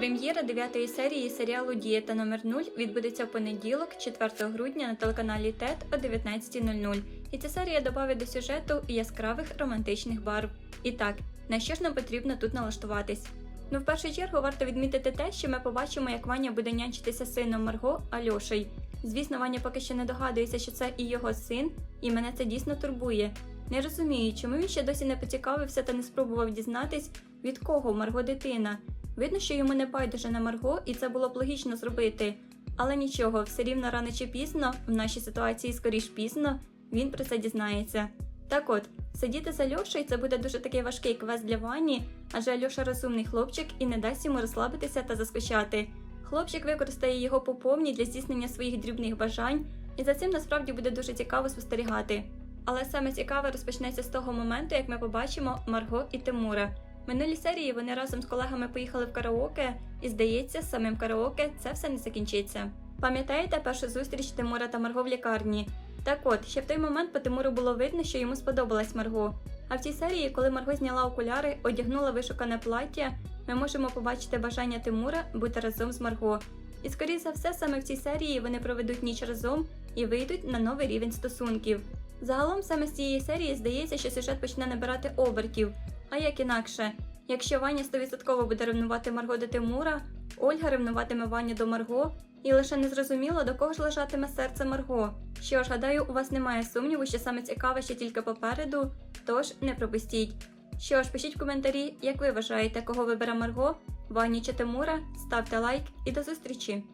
Прем'єра дев'ятої серії серіалу Дієта номер 0 відбудеться в понеділок, 4 грудня на телеканалі ТЕТ о 19.00. І ця серія додає до сюжету яскравих романтичних барв. І так, на що ж нам потрібно тут налаштуватись? Ну, в першу чергу варто відмітити те, що ми побачимо, як Ваня буде нянчитися сином Марго Альошей. Звісно, Ваня поки що не догадується, що це і його син, і мене це дійсно турбує. Не розумію, чому він ще досі не поцікавився та не спробував дізнатись, від кого Марго дитина. Видно, що йому не байдуже на Марго, і це було б логічно зробити. Але нічого, все рівно рано чи пізно, в нашій ситуації скоріш пізно, він про це дізнається. Так от, сидіти з Альошею це буде дуже такий важкий квест для Вані, адже Альоша розумний хлопчик і не дасть йому розслабитися та заскучати. Хлопчик використає його по повній для здійснення своїх дрібних бажань, і за цим насправді буде дуже цікаво спостерігати. Але саме цікаве розпочнеться з того моменту, як ми побачимо Марго і Тимура. Минулій серії вони разом з колегами поїхали в караоке, і здається, з самим караоке це все не закінчиться. Пам'ятаєте першу зустріч Тимура та Марго в лікарні? Так от, ще в той момент по Тимуру було видно, що йому сподобалась Марго. А в цій серії, коли Марго зняла окуляри, одягнула вишукане плаття, ми можемо побачити бажання Тимура бути разом з Марго. І скоріше за все, саме в цій серії вони проведуть ніч разом і вийдуть на новий рівень стосунків. Загалом саме з цієї серії здається, що сюжет почне набирати обертів. А як інакше, якщо Ваня 100% буде ревнувати Марго до Тимура, Ольга ревнуватиме Ваню до Марго, і лише незрозуміло, до кого ж лежатиме серце Марго. Що ж, гадаю, у вас немає сумніву, що саме цікаве ще тільки попереду, тож не пропустіть. Що ж, пишіть в коментарі, як ви вважаєте, кого вибере Марго, Вані чи Тимура, ставте лайк і до зустрічі!